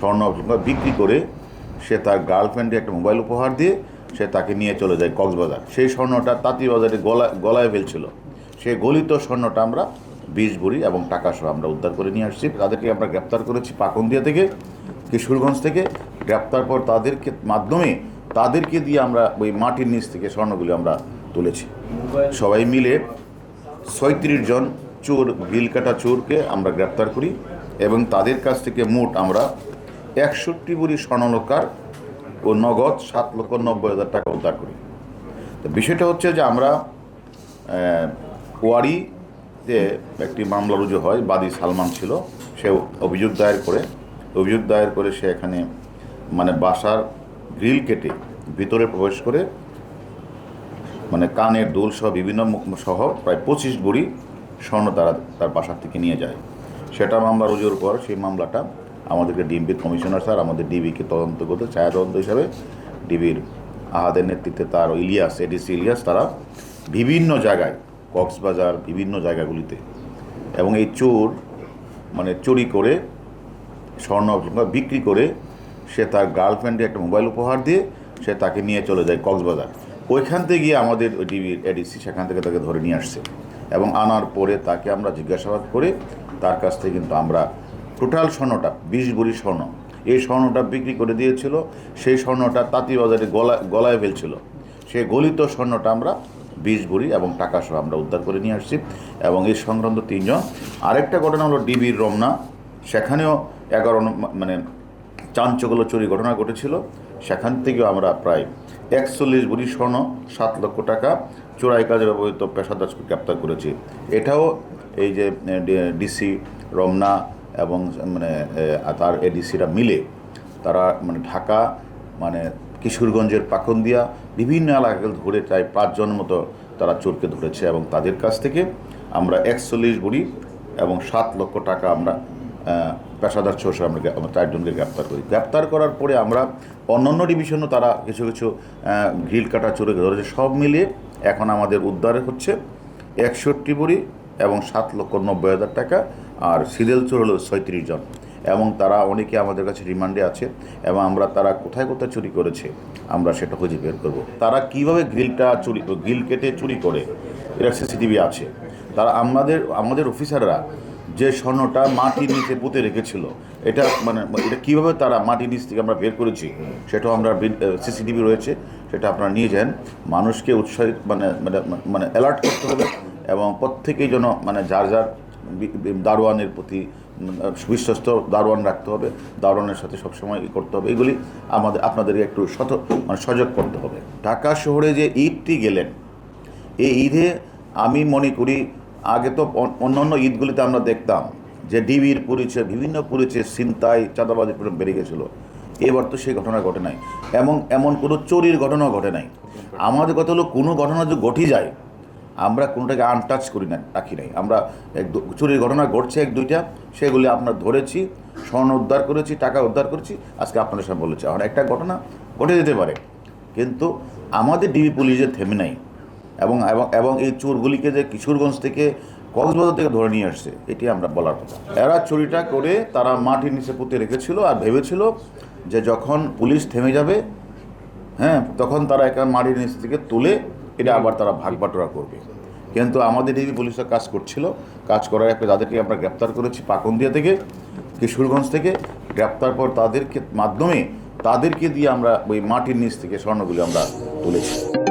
স্বর্ণ বিক্রি করে সে তার গার্লফ্রেন্ডে একটা মোবাইল উপহার দিয়ে সে তাকে নিয়ে চলে যায় কক্সবাজার। সেই স্বর্ণটা তাঁতিবাজারে গলা, গলায় ফেলছিল। সেই গলিত স্বর্ণটা আমরা বিষ ভরি এবং টাকা সহ আমরা উদ্ধার করে নিয়ে আসছি। তাদেরকে আমরা গ্রেপ্তার করেছি পাকন্দিয়া থেকে, কিশোরগঞ্জ থেকে। গ্রেপ্তার পর তাদেরকে মাধ্যমে তাদেরকে দিয়ে আমরা ওই মাটির নিচ থেকে স্বর্ণগুলি আমরা তুলেছি। সবাই মিলে ছয়ত্রিশ জন চোর গিলকাটা চোরকে আমরা গ্রেপ্তার করি এবং তাদের কাছ থেকে মোট আমরা একষট্টি বুড়ি স্বর্ণলকার ও নগদ সাত লক্ষ নব্বই হাজার টাকা উদ্ধার করি। তো বিষয়টা হচ্ছে যে আমরা ওয়ারিতে একটি মামলা রুজু হয়, বাদী সালমান ছিল, সে অভিযোগ দায়ের করে, অভিযোগ দায়ের করে সে এখানে মানে বাসার গ্রিল কেটে ভিতরে প্রবেশ করে মানে কানের দোল সহ বিভিন্ন মুখ- সহ প্রায় পঁচিশ বুড়ি স্বর্ণ তারা, তার বাসার থেকে নিয়ে যায়। সেটা মামলা রুজুর পর সেই মামলাটা আমাদেরকে ডিএমপির কমিশনার স্যার, আমাদের ডিবিকে তদন্ত করতে, ছায়া তদন্ত হিসাবে ডিবির আহাদের নেতৃত্বে তার ইলিয়াস, এডিসি ইলিয়াস, তারা বিভিন্ন জায়গায়, কক্সবাজার বিভিন্ন জায়গাগুলিতে এবং এই চোর মানে চুরি করে, স্বর্ণ বিক্রি করে সে তার গার্লফ্রেন্ডে একটা মোবাইল উপহার দিয়ে সে তাকে নিয়ে চলে যায় কক্সবাজার। ওইখান থেকে গিয়ে আমাদের ওই ডিবির এডিসি সেখান থেকে তাকে ধরে নিয়ে আসছে এবং আনার পরে তাকে আমরা জিজ্ঞাসাবাদ করে তার কাছ থেকে কিন্তু আমরা টোটাল স্বর্ণটা, বিশ ভরি স্বর্ণ। এই স্বর্ণটা বিক্রি করে দিয়েছিল, সেই স্বর্ণটা তাঁতিবাজারে গলা, গলায় ফেলছিল। সেই গলিত স্বর্ণটা আমরা বিষ ভরি এবং টাকা সহ আমরা উদ্ধার করে নিয়ে আসছি এবং এই সংক্রান্ত তিনজন। আরেকটা ঘটনা হলো ডিবির রমনা। সেখানেও এগারো মানে চাঞ্চল্য চুরি ঘটনা ঘটেছিল। সেখান থেকেও আমরা প্রায় একচল্লিশ ভরি স্বর্ণ, সাত লক্ষ টাকা চোরাই কাজে ব্যবহৃত পেশাদারকে গ্রেপ্তার করেছি। এটাও এই যে ডিসি রমনা এবং মানে তার এডিসিরা মিলে তারা মানে ঢাকা মানে কিশোরগঞ্জের পাকন্দিয়া বিভিন্ন এলাকা ধরে প্রায় পাঁচজন মতো তারা চোরকে ধরেছে এবং তাদের কাছ থেকে আমরা একচল্লিশ বুড়ি এবং সাত লক্ষ টাকা আমরা পেশাদার ছোষ আমরা আমরা চারজনকে গ্রেপ্তার করি। গ্রেপ্তার করার পরে আমরা অন্যান্য ডিভিশনও তারা কিছু কিছু গ্রিল কাটা চোরে ধরেছে। সব মিলিয়ে এখন আমাদের উদ্ধার হচ্ছে একষট্টি বুড়ি এবং সাত লক্ষ নব্বই হাজার টাকা আর সিরিয়াল চোর হলো ছয়ত্রিশ জন। এবং তারা অনেকে আমাদের কাছে রিমান্ডে আছে এবং আমরা তারা কোথায় কোথায় চুরি করেছে, আমরা সেটা খুঁজে বের করব। তারা কীভাবে গ্রিলটা চুরি, গ্রিল কেটে চুরি করে এটা সিসিটিভি আছে। তারা আমাদের আমাদের অফিসাররা যে স্বর্ণটা মাটির নিচে পুঁতে রেখেছিল, এটা মানে এটা কীভাবে তারা মাটির নিচ থেকে আমরা বের করেছি, সেটাও আমরা সিসিটিভি রয়েছে, সেটা আপনারা নিয়ে যান। মানুষকে উৎসাহিত মানে মানে মানে অ্যালার্ট করতে হবে এবং প্রত্যেকেই যেন মানে যার যার দারোয়ানের প্রতি বিশ্বস্ত দারোয়ান রাখতে হবে, দারোয়ানের সাথে সবসময় ই করতে হবে। এগুলি আমাদের, আপনাদেরকে একটু সত মানে সজাগ করতে হবে। ঢাকা শহরে যে ঈদটি গেলেন, এই ঈদে আমি মনে করি, আগে তো অন- অন্যান্য ঈদগুলিতে আমরা দেখতাম যে ডিবির পরিচয়, বিভিন্ন পরিচয় ছিনতাই চাঁদাবাজি পরিমাণ বেড়ে গেছিল। এবার তো সেই ঘটনা ঘটে নাই। এবং এমন কোনো চুরির ঘটনাও ঘটে নাই। আমাদের কথা হলো, কোনো ঘটনা যদি ঘটে যায় আমরা কোনোটাকে আনটাচ করি না, রাখি নাই। আমরা এক চুরির ঘটনা ঘটছে এক, দুইটা, সেগুলি আমরা ধরেছি, স্বর্ণ উদ্ধার করেছি, টাকা উদ্ধার করেছি, আজকে আপনাদের সামনে বলেছি। এখন একটা ঘটনা ঘটে যেতে পারে, কিন্তু আমাদের ডিবি পুলিশে থেমে নাই। এবং এবং এই চোরগুলিকে যে কিশোরগঞ্জ থেকে, কক্সবাজার থেকে ধরে নিয়ে আসছে, এটি আমরা বলার কথা। এরা চুরিটা করে তারা মাটির নিচে পুঁতে রেখেছিল আর ভেবেছিল যে যখন পুলিশ থেমে যাবে হ্যাঁ তখন তারা একটা মাটির নিচে থেকে তুলে এটা আবার তারা ভাগ বাটোরা করবে। কিন্তু আমাদের এই পুলিশরা কাজ করছিল, কাজ করার একটা যাদেরকে আমরা গ্রেপ্তার করেছি পাকন্দিয়া থেকে, কিশোরগঞ্জ থেকে। গ্রেপ্তার পর তাদেরকে মাধ্যমে, তাদেরকে দিয়ে আমরা ওই মাটির নিচ থেকে স্বর্ণগুলি আমরা তুলেছি।